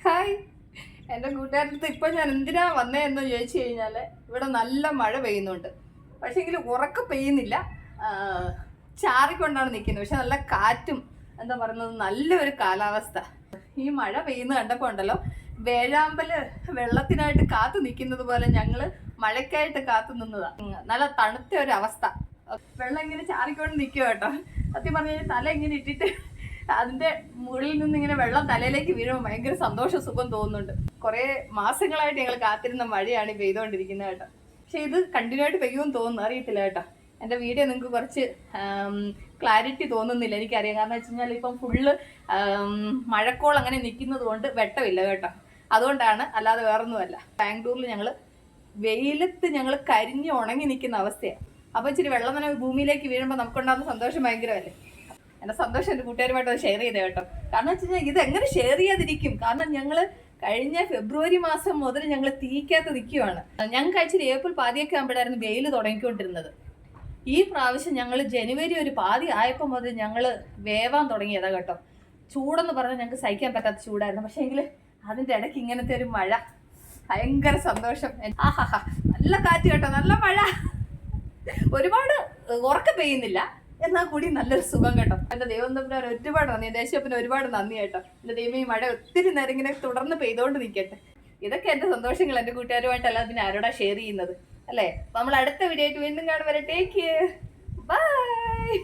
Hi. എന്റെ കൂട്ടുകാരടുത്ത് ഇപ്പോൾ ഞാൻ എന്തിനാ വന്നേ എന്ന് ചോദിച്ചു കഴിഞ്ഞാൽ ഇവിടെ നല്ല മഴ പെയ്യുന്നുണ്ട്. പക്ഷേങ്കിൽ ഉറക്ക പെയ്യുന്നില്ല. ചാറിക്കൊണ്ടാണ് നിൽക്കുന്നത്. പക്ഷെ നല്ല കാറ്റും എന്താ പറയുന്നത് നല്ലൊരു കാലാവസ്ഥ. ഈ മഴ പെയ്യുന്ന കണ്ടപ്പോൾ ഉണ്ടല്ലോ വേഴാമ്പൽ വെള്ളത്തിനായിട്ട് കാത്തു നിൽക്കുന്നത് പോലെ ഞങ്ങൾ മഴയ്ക്കായിട്ട് കാത്തു നിന്നതാണ് നല്ല തണുത്ത ഒരു അവസ്ഥ. വെള്ളം ഇങ്ങനെ ചാറിക്കൊണ്ട് നിൽക്കുക കേട്ടോ. സത്യം പറഞ്ഞു കഴിഞ്ഞാൽ തല ഇങ്ങനെ ഇട്ടിട്ട് അതിന്റെ മുകളിൽ നിന്ന് ഇങ്ങനെ വെള്ളം തലയിലേക്ക് വീഴുമ്പോൾ ഭയങ്കര സന്തോഷ സുഖം തോന്നുന്നുണ്ട്. കുറെ മാസങ്ങളായിട്ട് ഞങ്ങൾ കാത്തിരുന്ന മഴയാണ് ഈ പെയ്തുകൊണ്ടിരിക്കുന്നത് കേട്ടോ. പക്ഷെ ഇത് കണ്ടിന്യൂ ആയിട്ട് പെയ്യുമെന്ന് തോന്നുന്നു. അറിയത്തില്ല കേട്ടോ. എന്റെ വീഡിയോ നിങ്ങൾക്ക് കുറച്ച് ക്ലാരിറ്റി തോന്നുന്നില്ല എനിക്കറിയാം. കാരണം വെച്ച് കഴിഞ്ഞാൽ ഇപ്പം ഫുള്ള് മഴക്കോൾ അങ്ങനെ നിൽക്കുന്നത് കൊണ്ട് വെട്ടമില്ല കേട്ടോ. അതുകൊണ്ടാണ് അല്ലാതെ വേറൊന്നുമല്ല. ബാംഗ്ലൂരിൽ ഞങ്ങൾ വെയിലത്ത് ഞങ്ങൾ കരിഞ്ഞ് ഉണങ്ങി നിൽക്കുന്ന അവസ്ഥയാണ് അപ്പോൾ ഇച്ചിരി വെള്ളം തന്നെ ഭൂമിയിലേക്ക് വീഴുമ്പോൾ നമുക്കുണ്ടാകുന്ന സന്തോഷം ഭയങ്കരമല്ലേ? എന്റെ സന്തോഷം എന്റെ കൂട്ടുകാരുമായിട്ട് ഷെയർ ചെയ്തേ കേട്ടോ. കാരണം വെച്ച് കഴിഞ്ഞാൽ ഇത് എങ്ങനെ ഷെയർ ചെയ്യാതിരിക്കും? കാരണം ഞങ്ങൾ കഴിഞ്ഞ ഫെബ്രുവരി മാസം മുതൽ ഞങ്ങൾ തീക്കാത്ത നിൽക്കുകയാണ് ഞങ്ങൾക്ക് ആക്ച്വലി ഏപ്രിൽ പാതിയൊക്കെ ആകുമ്പോഴായിരുന്നു വെയിൽ തുടങ്ങിക്കൊണ്ടിരുന്നത്. ഈ പ്രാവശ്യം ഞങ്ങൾ ജനുവരി ഒരു പാതി ആയപ്പോൾ മുതൽ ഞങ്ങൾ വേവാൻ തുടങ്ങിയതാ കേട്ടോ. ചൂടെന്ന് പറഞ്ഞാൽ ഞങ്ങൾക്ക് സഹിക്കാൻ പറ്റാത്ത ചൂടായിരുന്നു. പക്ഷേ എങ്കിൽ അതിന്റെ ഇടയ്ക്ക് ഇങ്ങനത്തെ ഒരു മഴ. ഭയങ്കര സന്തോഷം. ആഹാ നല്ല കാറ്റ് കേട്ടോ. നല്ല മഴ. ഒരുപാട് ഉറക്കം പെയ്യുന്നില്ല. എന്നാൽ കൂടി നല്ലൊരു സുഖം കേട്ടോ. എന്റെ ദൈവം തമ്മിൽ ഒരുപാട് നന്ദി. ദേശീയപ്പിന് ഒരുപാട് നന്ദി കേട്ടോ. എന്റെ ദൈവം ഈ മഴ ഒത്തിരി നേരം ഇങ്ങനെ തുടർന്ന് പെയ്തുകൊണ്ട് നിൽക്കട്ടെ ഇതൊക്കെ എന്റെ സന്തോഷങ്ങൾ എന്റെ കൂട്ടുകാരുമായിട്ടല്ല അതിന് ആരോടാ ഷെയർ ചെയ്യുന്നത്. അല്ലേ? നമ്മൾ അടുത്ത വീഡിയോ ആയിട്ട് വീണ്ടും കാണും വരെ. Take by